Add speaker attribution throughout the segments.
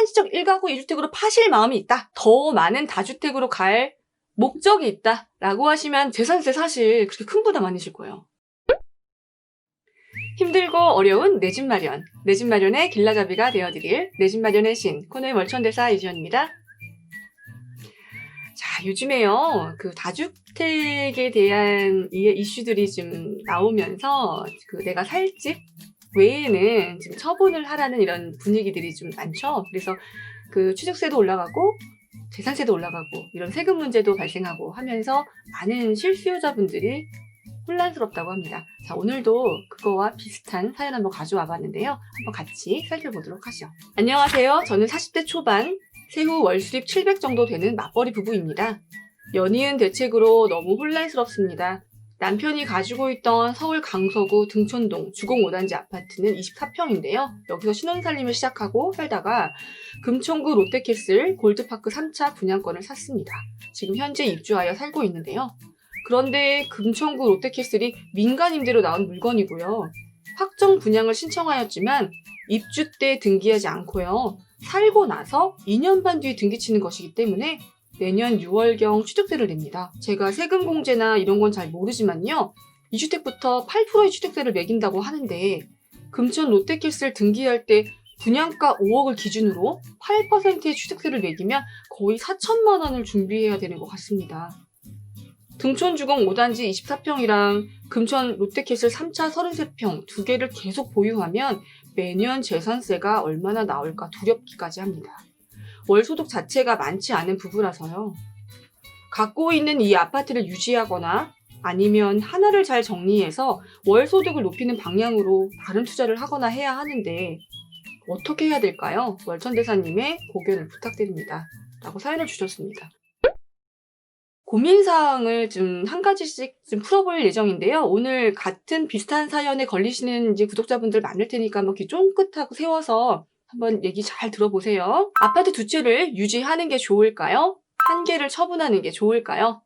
Speaker 1: 한시적 1가구 2주택으로 파실 마음이 있다. 더 많은 다주택으로 갈 목적이 있다. 라고 하시면 재산세 사실 그렇게 큰 부담 아니실 거예요. 힘들고 어려운 내 집 마련. 내 집 마련의 길라잡이가 되어드릴 내 집 마련의 신 코너의 월천대사 이지연입니다. 자, 요즘에요, 그 다주택에 대한 이 이슈들이 좀 나오면서 그 내가 살 집 외에는 지금 처분을 하라는 이런 분위기들이 좀 많죠. 그래서 그 취득세도 올라가고 재산세도 올라가고 이런 세금 문제도 발생하고 하면서 많은 실수요자분들이 혼란스럽다고 합니다. 자, 오늘도 그거와 비슷한 사연 한번 가져와 봤는데요. 한번 같이 살펴보도록 하죠. 안녕하세요. 저는 40대 초반, 세후 월 수입 700 정도 되는 맞벌이 부부입니다. 연이은 대책으로 너무 혼란스럽습니다. 남편이 가지고 있던 서울 강서구 등촌동 주공 5단지 아파트는 24평인데요. 여기서 신혼살림을 시작하고 살다가 금천구 롯데캐슬 골드파크 3차 분양권을 샀습니다. 지금 현재 입주하여 살고 있는데요. 그런데 금천구 롯데캐슬이 민간 임대로 나온 물건이고요. 확정 분양을 신청하였지만 입주 때 등기하지 않고요. 살고 나서 2년 반 뒤에 등기 치는 것이기 때문에 내년 6월경 취득세를 냅니다. 제가 세금 공제나 이런 건 잘 모르지만요. 2주택부터 8%의 취득세를 매긴다고 하는데 금천 롯데캐슬 등기할 때 분양가 5억을 기준으로 8%의 취득세를 매기면 거의 4천만 원을 준비해야 되는 것 같습니다. 등촌주공 5단지 24평이랑 금천 롯데캐슬 3차 33평 두 개를 계속 보유하면 매년 재산세가 얼마나 나올까 두렵기까지 합니다. 월 소득 자체가 많지 않은 부부라서요. 갖고 있는 이 아파트를 유지하거나 아니면 하나를 잘 정리해서 월 소득을 높이는 방향으로 다른 투자를 하거나 해야 하는데 어떻게 해야 될까요? 월천대사님의 고견을 부탁드립니다. 라고 사연을 주셨습니다. 고민사항을 좀 한 가지씩 좀 풀어볼 예정인데요. 오늘 같은 비슷한 사연에 걸리시는 이제 구독자분들 많을 테니까 뭐 이렇게 쫑긋하고 세워서 한번 얘기 잘 들어보세요. 아파트 두 채를 유지하는 게 좋을까요? 한 개를 처분하는 게 좋을까요?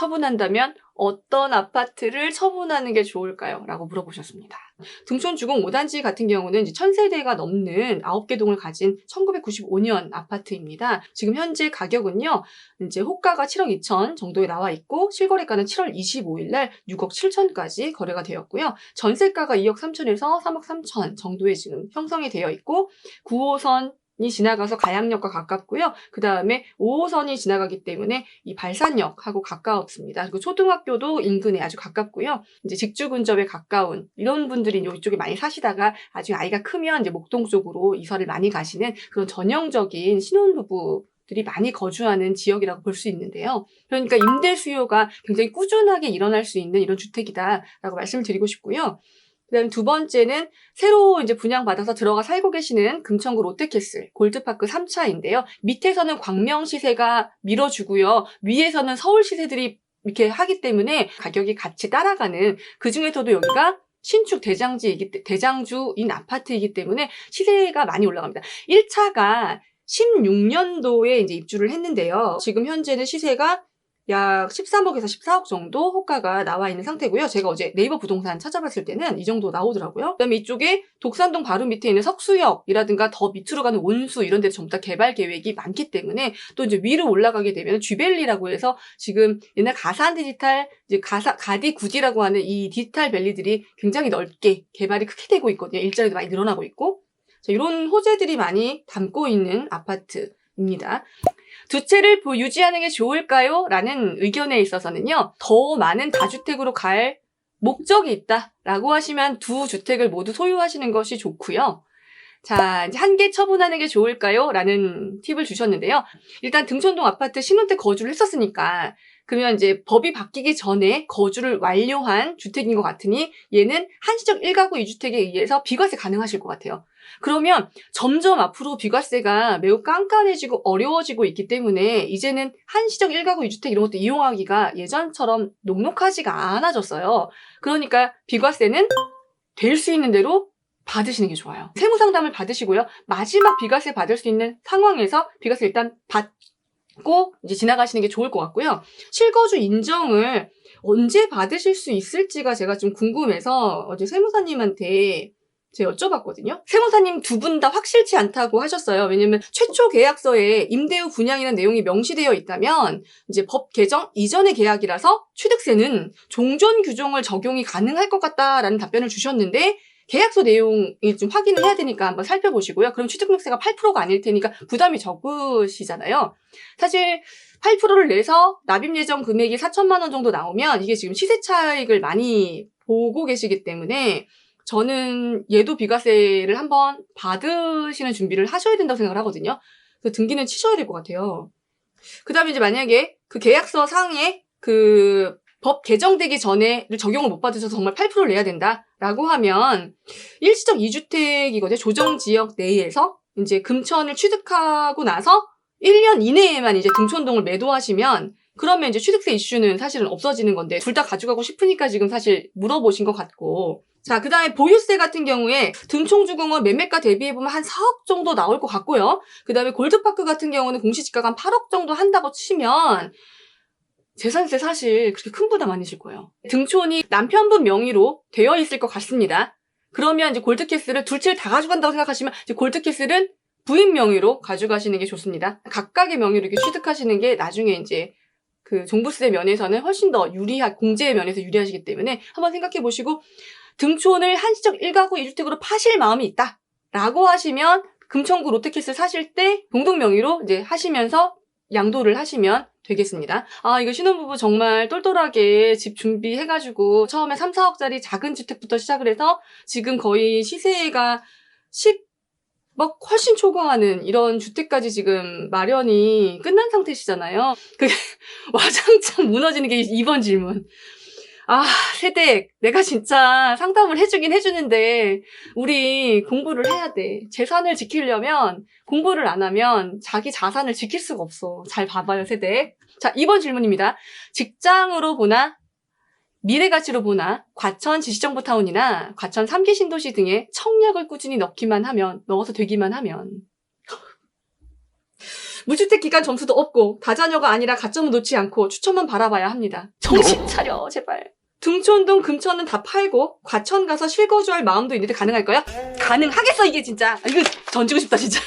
Speaker 1: 처분한다면 어떤 아파트를 처분하는 게 좋을까요? 라고 물어보셨습니다. 등촌 주공 5단지 같은 경우는 이제 1000세대가 넘는 9개 동을 가진 1995년 아파트입니다. 지금 현재 가격은요, 이제 호가가 7억 2천 정도에 나와 있고, 실거래가는 7월 25일 날 6억 7천까지 거래가 되었고요. 전세가가 2억 3천에서 3억 3천 정도에 지금 형성이 되어 있고, 9호선 이 지나가서 가양역과 가깝고요. 그 다음에 5호선이 지나가기 때문에 이 발산역하고 가까웠습니다. 그리고 초등학교도 인근에 아주 가깝고요. 이제 직주 근접에 가까운 이런 분들이 이쪽에 많이 사시다가 나중에 아이가 크면 이제 목동 쪽으로 이사를 많이 가시는 그런 전형적인 신혼부부 들이 많이 거주하는 지역이라고 볼 수 있는데요. 그러니까 임대 수요가 굉장히 꾸준하게 일어날 수 있는 이런 주택이다라고 말씀을 드리고 싶고요. 그다음 두 번째는 새로 이제 분양받아서 들어가 살고 계시는 금천구 롯데캐슬 골드파크 3차인데요. 밑에서는 광명 시세가 밀어주고요. 위에서는 서울 시세들이 이렇게 하기 때문에 가격이 같이 따라가는 그 중에서도 여기가 신축 대장지이기 대장주인 아파트이기 때문에 시세가 많이 올라갑니다. 1차가 16년도에 이제 입주를 했는데요. 지금 현재는 시세가 약 13억에서 14억 정도 호가가 나와 있는 상태고요. 제가 어제 네이버 부동산 찾아봤을 때는 이 정도 나오더라고요. 그다음에 이쪽에 독산동 바로 밑에 있는 석수역이라든가 더 밑으로 가는 온수 이런 데 전부 다 개발 계획이 많기 때문에 또 이제 위로 올라가게 되면 쥐벨리라고 해서 지금 옛날 가산 디지털 이제 가사 가디 구디라고 하는 이 디지털 밸리들이 굉장히 넓게 개발이 크게 되고 있거든요. 일자리도 많이 늘어나고 있고 자, 이런 호재들이 많이 담고 있는 아파트 입니다. 두 채를 유지하는 게 좋을까요? 라는 의견에 있어서는요, 더 많은 다주택으로 갈 목적이 있다. 라고 하시면 두 주택을 모두 소유하시는 것이 좋고요. 자, 이제 한 개 처분하는 게 좋을까요? 라는 팁을 주셨는데요. 일단 등촌동 아파트 신혼 때 거주를 했었으니까, 그러면 이제 법이 바뀌기 전에 거주를 완료한 주택인 것 같으니 얘는 한시적 1가구 2주택에 의해서 비과세 가능하실 것 같아요. 그러면 점점 앞으로 비과세가 매우 깐깐해지고 어려워지고 있기 때문에 이제는 한시적 1가구 2주택 이런 것도 이용하기가 예전처럼 녹록하지가 않아졌어요. 그러니까 비과세는 될 수 있는 대로 받으시는 게 좋아요. 세무 상담을 받으시고요. 마지막 비과세 받을 수 있는 상황에서 비과세 일단 받고 이제 지나가시는 게 좋을 것 같고요. 실거주 인정을 언제 받으실 수 있을지가 제가 좀 궁금해서 어제 세무사님한테 제가 여쭤봤거든요. 세무사님 두 분 다 확실치 않다고 하셨어요. 왜냐면 최초 계약서에 임대 후 분양이라는 내용이 명시되어 있다면 이제 법 개정 이전의 계약이라서 취득세는 종전 규정을 적용이 가능할 것 같다라는 답변을 주셨는데 계약서 내용이 좀 확인을 해야 되니까 한번 살펴보시고요. 그럼 취득세가 8%가 아닐 테니까 부담이 적으시잖아요. 사실 8%를 내서 납입 예정 금액이 4천만 원 정도 나오면 이게 지금 시세 차익을 많이 보고 계시기 때문에 저는 예도 비과세를 한번 받으시는 준비를 하셔야 된다고 생각을 하거든요. 그래서 등기는 치셔야 될 것 같아요. 그 다음에 이제 만약에 그 계약서 상에 그 법 개정되기 전에를 적용을 못 받으셔서 정말 8%를 내야 된다라고 하면 일시적 2주택이거든요. 조정지역 내에서 이제 금천을 취득하고 나서 1년 이내에만 이제 등촌동을 매도하시면 그러면 이제 취득세 이슈는 사실은 없어지는 건데 둘 다 가져가고 싶으니까 지금 사실 물어보신 것 같고 자, 그 다음에 보유세 같은 경우에 등촌주공은 매매가 대비해보면 한 4억 정도 나올 것 같고요. 그 다음에 골드파크 같은 경우는 공시지가가 한 8억 정도 한다고 치면 재산세 사실 그렇게 큰 부담 아니실 거예요. 등촌이 남편분 명의로 되어 있을 것 같습니다. 그러면 이제 골드캐슬을 둘째를 다 가져간다고 생각하시면 이제 골드캐슬은 부인 명의로 가져가시는 게 좋습니다. 각각의 명의로 이렇게 취득하시는 게 나중에 이제 그 종부세 면에서는 훨씬 더 유리하, 공제 면에서 유리하시기 때문에 한번 생각해 보시고 등촌을 한시적 1가구 1주택으로 파실 마음이 있다. 라고 하시면 금천구 롯데캐슬 사실 때 공동 명의로 이제 하시면서 양도를 하시면 되겠습니다. 아, 이거 신혼부부 정말 똘똘하게 집 준비해가지고 처음에 3, 4억짜리 작은 주택부터 시작을 해서 지금 거의 시세가 10억 훨씬 초과하는 이런 주택까지 지금 마련이 끝난 상태시잖아요. 그게 와장창 무너지는 게 이번 질문. 아, 세댁, 내가 진짜 상담을 해주긴 해주는데, 우리 공부를 해야 돼. 재산을 지키려면, 공부를 안 하면 자기 자산을 지킬 수가 없어. 잘 봐봐요, 세댁. 자, 이번 질문입니다. 직장으로 보나, 미래 가치로 보나, 과천 지시정보타운이나 과천 3기 신도시 등에 청약을 꾸준히 넣기만 하면, 넣어서 되기만 하면, 무주택 기간 점수도 없고 다자녀가 아니라 가점을 놓지 않고 추천만 바라봐야 합니다. 정신 차려 제발. 등촌동 금천은 다 팔고 과천 가서 실거주할 마음도 있는데 가능할까요? 가능하겠어 이게 진짜. 아, 이거 던지고 싶다 진짜.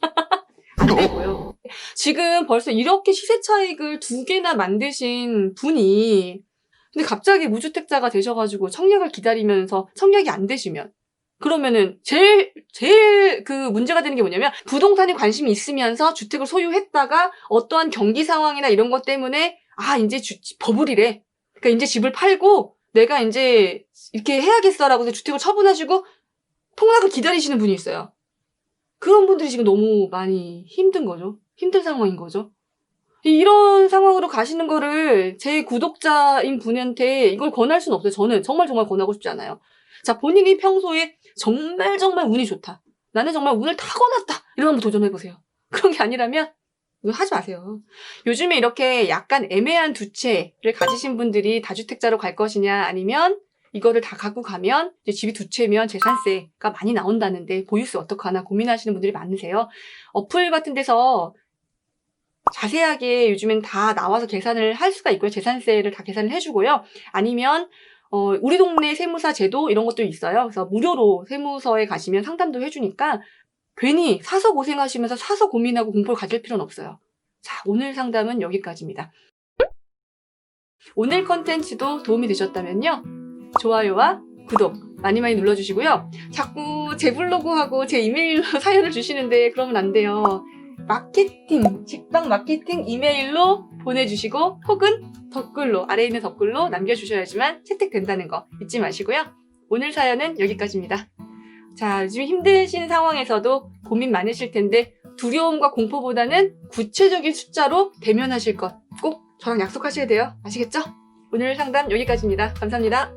Speaker 1: 지금 벌써 이렇게 시세 차익을 두 개나 만드신 분이 근데 갑자기 무주택자가 되셔가지고 청약을 기다리면서 청약이 안 되시면 그러면은 제일 제일 그 문제가 되는 게 뭐냐면 부동산에 관심이 있으면서 주택을 소유했다가 어떠한 경기 상황이나 이런 것 때문에 아 이제 주, 버블이래. 그러니까 이제 집을 팔고 내가 이제 이렇게 해야겠어라고 해서 주택을 처분하시고 폭락을 기다리시는 분이 있어요. 그런 분들이 지금 너무 많이 힘든 거죠. 힘든 상황인 거죠. 이런 상황으로 가시는 거를 제 구독자인 분한테 이걸 권할 수는 없어요. 저는 정말 정말 권하고 싶지 않아요. 자, 본인이 평소에 정말 정말 운이 좋다. 나는 정말 운을 타고났다. 이런 한번 도전해보세요. 그런 게 아니라면 하지 마세요. 요즘에 이렇게 약간 애매한 두 채를 가지신 분들이 다주택자로 갈 것이냐 아니면 이거를 다 갖고 가면 집이 두 채면 재산세가 많이 나온다는데 보유세 어떡하나 고민하시는 분들이 많으세요. 어플 같은 데서 자세하게 요즘엔 다 나와서 계산을 할 수가 있고요. 재산세를 다 계산을 해주고요. 아니면 어, 우리 동네 세무사 제도 이런 것도 있어요. 그래서 무료로 세무서에 가시면 상담도 해주니까 괜히 사서 고생하시면서 사서 고민하고 공포를 가질 필요는 없어요. 자, 오늘 상담은 여기까지입니다. 오늘 컨텐츠도 도움이 되셨다면요. 좋아요와 구독 많이 많이 눌러주시고요. 자꾸 제 블로그하고 제 이메일로 사연을 주시는데 그러면 안 돼요. 마케팅, 직방 마케팅 이메일로 보내주시고 혹은 댓글로 아래에 있는 댓글로 남겨주셔야지만 채택된다는 거 잊지 마시고요. 오늘 사연은 여기까지입니다. 자, 요즘 힘드신 상황에서도 고민 많으실 텐데 두려움과 공포보다는 구체적인 숫자로 대면하실 것 꼭 저랑 약속하셔야 돼요. 아시겠죠? 오늘 상담 여기까지입니다. 감사합니다.